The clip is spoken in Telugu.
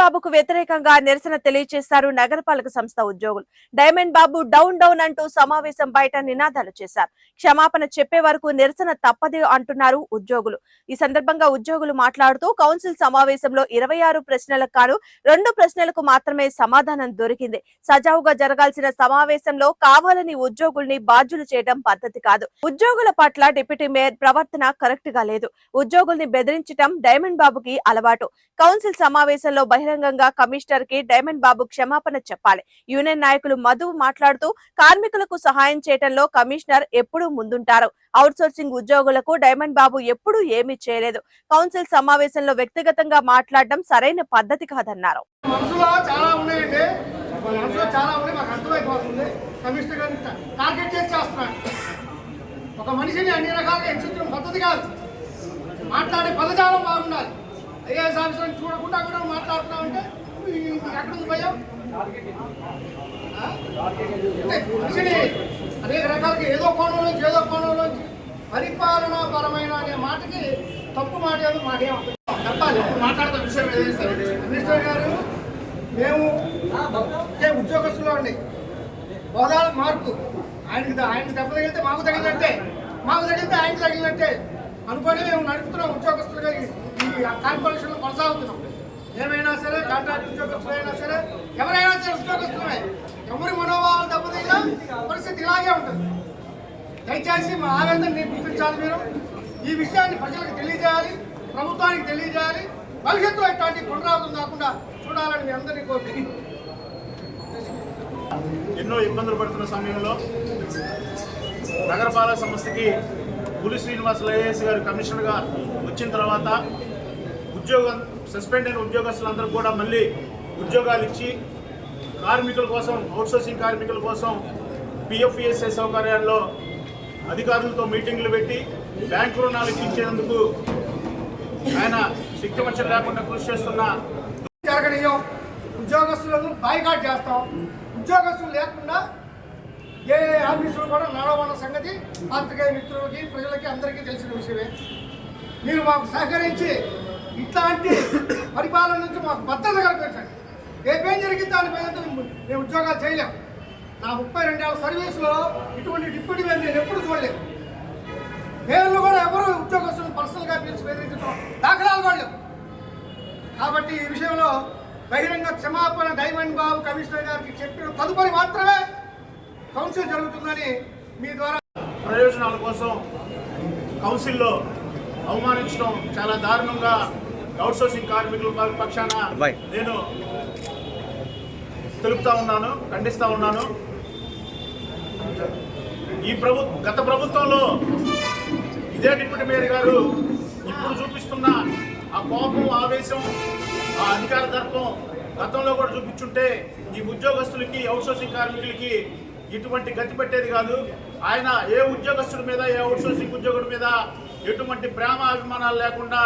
బాబుకు వ్యతిరేకంగా నిరసన తెలియజేశారు నగరపాలక సంస్థ ఉద్యోగులు. డైమండ్ బాబు డౌన్ డౌన్ అంటూ సమావేశం బయట నినాదాలు చేశారు. క్షమాపణ చెప్పే వరకు నిరసన తప్పదు అంటున్నారు ఉద్యోగులు. ఈ సందర్భంగా ఉద్యోగులు మాట్లాడుతూ కౌన్సిల్ సమావేశంలో ఇరవై ఆరు ప్రశ్నలకు కాను రెండు ప్రశ్నలకు మాత్రమే సమాధానం దొరికింది. సజావుగా జరగాల్సిన సమావేశంలో కావాలని ఉద్యోగుల్ని బాధ్యులు చేయడం పద్ధతి కాదు. ఉద్యోగుల పట్ల డిప్యూటీ మేయర్ ప్రవర్తన కరెక్ట్గా లేదు. ఉద్యోగుల్ని బెదిరించడం డైమండ్ బాబుకి అలవాటు. కౌన్సిల్ సమావేశంలో బహిరంగంగా కమిషనర్కి డైమండ్ బాబు క్షమాపణ చెప్పాలి. యూనియన్ నాయకులు మధు మాట్లాడుతూ కార్మికులకు సహాయం చేయడంలో కమిషనర్ ఎప్పుడూ ముందుంటారు. అవుట్సోర్సింగ్ ఉద్యోగులకు డైమండ్ బాబు ఎప్పుడూ ఏమీ చేయలేదు. కౌన్సిల్ సమావేశంలో వ్యక్తిగతంగా మాట్లాడడం సరైన పద్ధతి కాదన్నారు. ఒక మనిషిని అన్ని రకాలుగా హెచ్చించడం పద్ధతి కాదు. మాట్లాడే పదజాలం బాగుండాలి. ఐఏఎస్ ఆఫీసర్ని చూడకుండా అక్కడ మాట్లాడుతున్నావు అంటే ఎక్కడ ఉంది భయం అనేక రకాలకి ఏదో కోణంలో ఏదో కోణం నుంచి పరిపాలనా పరమైన అనే మాటకి తప్పు మాట ఏదో మాకేం చెప్పాలి మాట్లాడుతున్న విషయం ఏదైనా సరే. మినిస్టర్ గారు మేము ఉద్యోగస్తులు అండి? హోదాల మార్పు. ఆయనకి ఆయనకి దెబ్బ తగిలితే మాకు తగిలినట్టే. మాకు తగిలితే ఆయనకి తగిలినట్టే. అనుకొని మేము నడుపుతున్నాం ఉద్యోగస్తులుగా కార్పొరేషన్లో కొనసాగుతున్నాం. ఏమైనా సరే కాంట్రాక్ట్ ఉద్యోగస్తులైనా సరే ఎవరైనా సరే ఉద్యోగస్తులమే. ఎవరి మనోభావాలు దెబ్బతీసినా పరిస్థితి ఇలాగే ఉంటుంది. దయచేసి మా ఆవేదనని గుర్తించాలి మీరు. ఈ విషయాన్ని ప్రజలకు తెలియజేయాలి ప్రభుత్వానికి తెలియజేయాలి. భవిష్యత్తులో ఇట్లాంటి పునరావృతం కాకుండా చూడాలని మీ అందరినీ కోరుతుంది ఎన్నో ఇబ్బందులు పడుతున్న సమయంలో నగరపాలక సంస్థకి పులి శ్రీనివాసులు ఐఏఎస్ గారు కమిషనర్గా వచ్చిన తర్వాత ఉద్యోగం సస్పెండ్ అయిన ఉద్యోగస్తులందరూ కూడా మళ్ళీ ఉద్యోగాలు ఇచ్చి కార్మికుల కోసం అవుట్సోర్సింగ్ కార్మికుల కోసం పిఎఫ్ఈఎస్ఐ సౌకర్యాల్లో అధికారులతో మీటింగ్లు పెట్టి బ్యాంకు రుణాలు ఇచ్చేందుకు ఆయన శక్తివంచన లేకుండా కృషి చేస్తున్న జరగనీయం. ఉద్యోగస్తులను బాయ్కాట్ చేస్తాం. ఉద్యోగస్తులు లేకుండా ఏ ఆఫీసులు కూడా నడవన్న సంగతి పాత్రికేయ మిత్రులకి ప్రజలకి అందరికీ తెలిసిన విషయమే. మీరు మాకు సహకరించి ఇట్లాంటి పరిపాలన నుంచి మాకు భద్రత కల్పించండి. రేపేం జరిగింది దాని మేము ఉద్యోగాలు చేయలేం. నా ముప్పై రెండేళ్ళ సర్వీసులో ఇటువంటి డిప్యూటీ మీద నేను ఎప్పుడు చూడలేదు. పేర్లు కూడా ఎవరు ఉద్యోగస్తులను పర్సనల్గా పిలిచి బెదిరించడం దాఖలాలు కూడా లేవు. కాబట్టి ఈ విషయంలో బహిరంగ క్షమాపణ డైమండ్ బాబు కమిషనర్ గారికి చెప్పిన తదుపరి మాత్రమే కౌన్సిల్ జరుగుతుందని మీ ద్వారా ప్రయోజనాల కోసం కౌన్సిల్లో అవమానించడం చాలా దారుణంగా అవుట్సోర్సింగ్ కార్మికుల పక్షాన నేను తెలుపుతా ఉన్నాను ఖండిస్తా ఉన్నాను. ఈ ప్రభు గత ప్రభుత్వంలో ఇదే డిప్యూటీ మేయర్ గారు ఇప్పుడు చూపిస్తున్న ఆ కోపం ఆవేశం ఆ అధికార దర్పం గతంలో కూడా చూపించుంటే ఈ ఉద్యోగస్తులకి అవుట్సోర్సింగ్ కార్మికులకి ఇటువంటి గతి పెట్టేది కాదు. ఆయన ఏ ఉద్యోగస్తుడి మీద ఏ అవుట్సోర్సింగ్ ఉద్యోగుడి మీద ఎటువంటి ప్రేమ అభిమానాలు లేకుండా